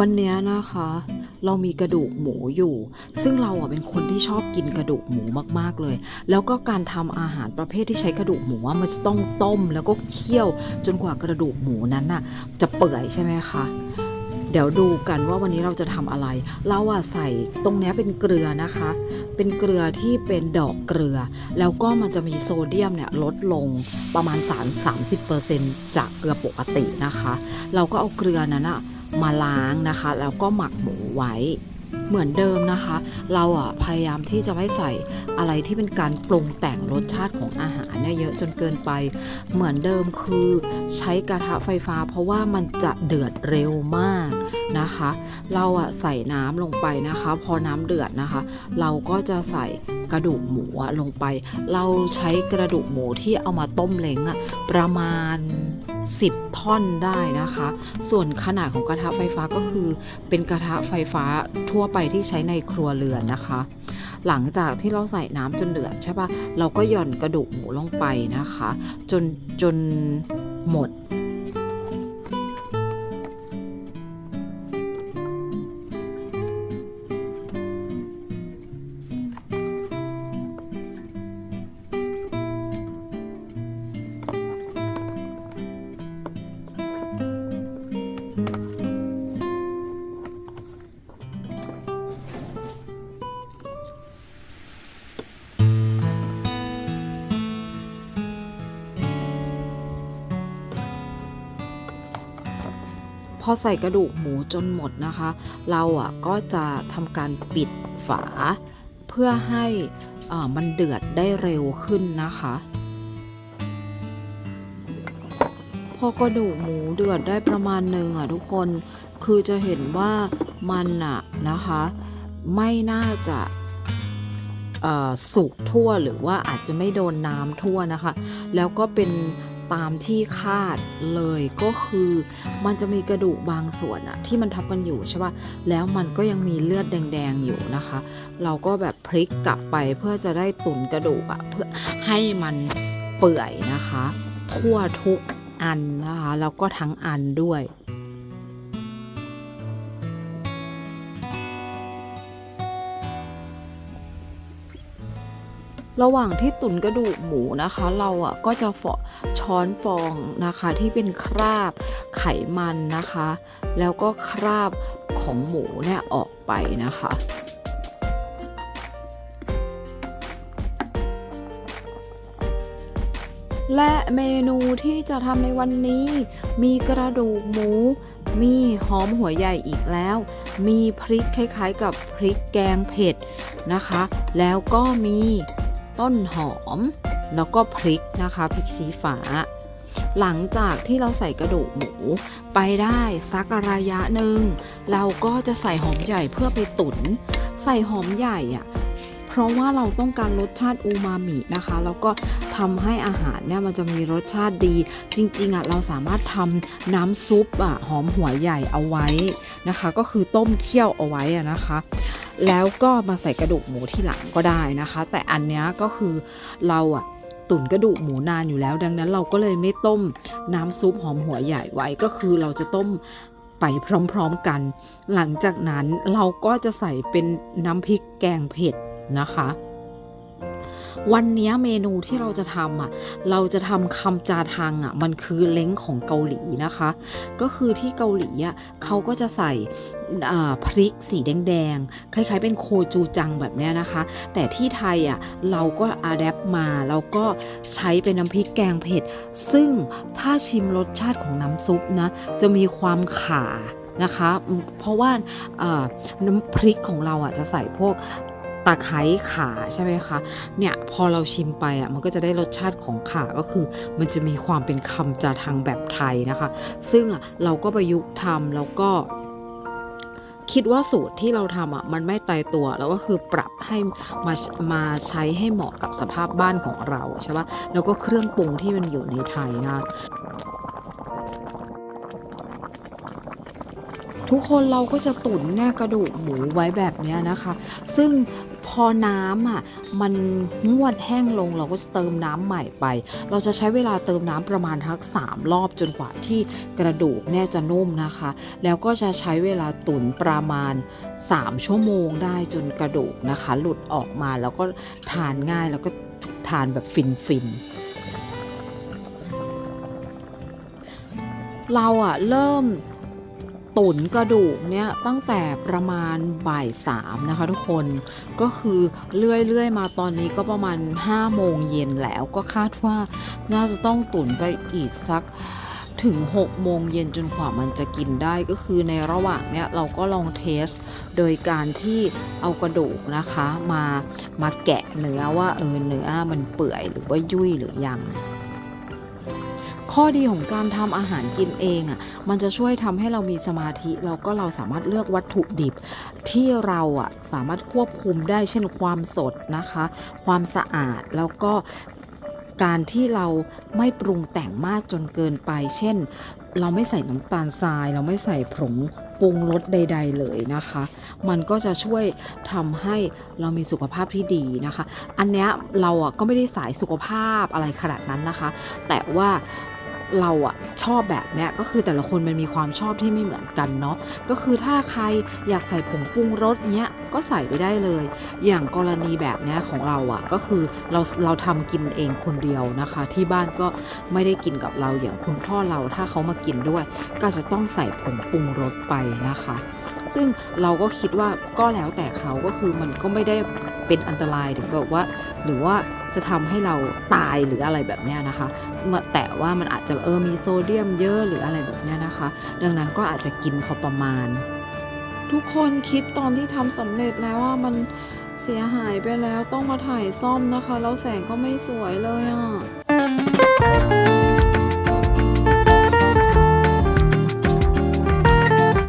วันนี้นะคะ เรามีกระดูกหมูอยู่ ซึ่งเราอะเป็นคนที่ชอบกินกระดูกหมูมากๆเลย แล้วก็การทำอาหารประเภทที่ใช้กระดูกหมูมันจะต้องต้ม แล้วก็เคี่ยวจนกว่ากระดูกหมูนั้นน่ะ จะเปื่อยใช่ไหมคะเดี๋ยวดูกันว่าวันนี้เราจะทำอะไร เราอะใส่ตรงนี้เป็นเกลือนะคะ เป็นเกลือที่เป็นดอกเกลือ แล้วก็มันจะมีโซเดียมเนี่ยลดลงประมาณ 3 30%จากเกลือปกตินะคะ เราก็เอาเกลือนั้นอะ มาล้างนะคะ แล้วก็หมักหมูไว้เหมือนเดิมนะคะ เราอะพยายามที่จะไม่ใส่อะไรที่เป็นการปรุงแต่งรสชาติของอาหารเนี่ยเยอะจนเกินไป เหมือนเดิมคือใช้กระทะไฟฟ้า เพราะว่ามันจะเดือดเร็วมากนะคะ เราอะใส่น้ำลงไปนะคะ พอน้ำเดือดนะคะ เราก็จะใส่ กระดูกหมูลงไป เราใช้กระดูกหมูที่เอามาต้มเล้งอะประมาณ 10 ท่อนได้นะคะ ส่วนขนาดของกระทะไฟฟ้าก็คือเป็นกระทะไฟฟ้าทั่วไปที่ใช้ในครัวเรือนนะคะ หลังจากที่เราใส่น้ำจนเดือดใช่ปะเราก็หย่อนกระดูกหมูลงไปนะคะ จนจนหมด พอใส่กระดูกหมูจนหมดนะคะ เราอะก็จะทำการปิดฝา เพื่อให้มันเดือดได้เร็วขึ้นนะคะ พอกระดูกหมูเดือดได้ประมาณหนึ่งอะทุกคนคือจะเห็นว่ามันอะนะคะ ไม่น่าจะสุกทั่วหรือว่าอาจจะไม่โดนน้ำทั่วนะคะ แล้วก็เป็น ตามที่คาดเลยก็คือมันจะมีกระดูกบางส่วนอะที่มันทับกันอยู่ใช่ปะแล้วมันก็ยังมีเลือดแดงๆอยู่นะคะ เราก็แบบพลิกกลับไปเพื่อจะได้ตุนกระดูกอะเพื่อให้มันเปื่อยนะคะ ทั่วทุกอันนะคะแล้วก็ทั้งอันด้วย ระหว่างที่ตุ๋นกระดูกหมูนะคะ เราอะก็จะฟอช้อนฟองนะคะที่เป็นคราบไขมันนะคะ แล้วก็คราบของหมูเนี่ยออกไปนะคะและเมนูที่จะทำในวันนี้ มีกระดูกหมู มีหอมหัวใหญ่อีกแล้ว มีพริกคล้ายๆกับพริกแกงเผ็ดนะคะ แล้วก็มี ต้นหอม แล้วก็พริกนะคะพริกชี้ฟ้า หลังจากที่เราใส่กระดูกหมูไปได้สักระยะหนึ่งเราก็จะใส่หอมใหญ่เพื่อไปตุนใส่หอมใหญ่อะเพราะว่าเราต้องการรสชาติอูมามินะคะ แล้วก็ทำให้อาหารเนี่ยมันจะมีรสชาติดี จริงๆอะเราสามารถทำน้ำซุปอะหอมหัวใหญ่เอาไว้นะคะ ก็คือต้มเคี่ยวเอาไว้อะนะคะ แล้วก็มาใส่กระดูกหมูที่หลังก็ได้นะคะ แต่อันนี้ก็คือเราอะตุ๋นกระดูกหมูนานอยู่แล้ว ดังนั้นเราก็เลยไม่ต้มน้ำซุปหอมหัวใหญ่ไว้ก็คือเราจะต้มไปพร้อมๆกัน หลังจากนั้นเราก็จะใส่เป็นน้ำพริกแกงเผ็ดนะคะ วันนี้เมนูที่เราจะทำอะ เราจะทำคำจาทังอะ มันคือเล้งของเกาหลีนะคะ ก็คือที่เกาหลีอะเขาก็จะใส่พริกสีแดงๆ คล้ายๆ เป็นโคจูจังแบบเนี้ยนะคะ แต่ที่ไทยอะเราก็อาแดปมาแล้วก็ใช้เป็นน้ำพริกแกงเผ็ด ซึ่งถ้าชิมรสชาติของน้ำซุปนะ จะมีความข่านะคะ เพราะว่าน้ำพริกของเราอะจะใส่พวก ตะไคร้ขาใช่ไหมคะ เนี่ยพอเราชิมไปอะมันก็จะได้รสชาติของขาก็คือ มันจะมีความเป็นคำจาทางแบบไทยนะคะ ซึ่งอะเราก็ประยุกต์ทำแล้วก็คิดว่าสูตรที่เราทำอะมันไม่ตายตัวแล้วก็คือปรับให้มามาใช้ให้เหมาะกับสภาพบ้านของเราใช่ปะแล้วก็เครื่องปรุงที่มันอยู่ในไทยนะ ทุกคนเราก็จะตุ๋นเนี่ยกระดูกหมูไว้แบบนี้นะคะ ซึ่งพอน้ำอะมันงวดแห้งลงเราก็เติมน้ำใหม่ไป เราจะใช้เวลาเติมน้ำประมาณทักสามรอบจนกว่าที่กระดูกเนี่ยจะนุ่มนะคะ แล้วก็จะใช้เวลาตุ๋นประมาณ 3 ชั่วโมงได้จนกระดูกนะคะ หลุดออกมาแล้วก็ทานง่ายแล้วก็ทานแบบฟินฟินเราอะเริ่ม ตุ๋นกระดูกเนี่ยตั้งแต่ประมาณบ่ายสามนะคะทุกคนก็คือเลื่อยๆมาตอนนี้ก็ประมาณ5โมงเย็นแล้วก็คาดว่าน่าจะต้องตุ๋นไปอีกสักถึง 6 โมงเย็นจนกว่ามันจะกินได้ก็คือในระหว่างเนี้ยเราก็ลองเทส โดยการที่เอากระดูกนะคะมามาแกะเนื้อว่าเออเนื้อมันเปื่อยหรือว่ายุ่ยหรือยัง ข้อดีของการทำอาหารกินเองอะมันจะช่วยทำให้เรามีสมาธิแล้วก็เราสามารถเลือกวัตถุดิบ ที่เราอะสามารถควบคุมได้เช่นความสดนะคะ ความสะอาดแล้วก็การที่เราไม่ปรุงแต่งมากจนเกินไป เช่น เราไม่ใส่น้ำตาลทราย เราไม่ใส่ผงปรุงรสใด ๆ เลยนะคะ มันก็จะช่วยทำให้เรามีสุขภาพที่ดีนะคะ อันเนี้ยเราอะก็ไม่ได้สายสุขภาพอะไรขนาดนั้นนะคะ แต่ว่า เราอะชอบแบบเนี้ยก็คือแต่ละคนมันมีความชอบที่ไม่เหมือนกันเนาะก็คือถ้าใครอยากใส่ผงปรุงรสเนี้ยก็ใส่ไปได้เลย อย่างกรณีแบบเนี้ยของเราอะก็คือเราเราทำกินเองคนเดียวนะคะ ที่บ้านก็ไม่ได้กินกับเราอย่างคุณพ่อเราถ้าเขามากินด้วย ก็จะต้องใส่ผงปรุงรสไปนะคะ ซึ่งเราก็คิดว่าก็แล้วแต่เขาก็คือมันก็ไม่ได้ เป็นอันตรายถึงแบบว่า หรือว่าจะทำให้เราตายหรืออะไรแบบนี้นะคะแต่ว่ามันอาจจะเออมีโซเดียมเยอะหรืออะไรแบบนี้นะคะ ดังนั้นก็อาจจะกินพอประมาณ ทุกคนคิดตอนที่ทำสำเร็จแล้วว่ามันเสียหายไปแล้วต้องมาถ่ายซ่อมนะคะ แล้วแสงก็ไม่สวยเลยอะ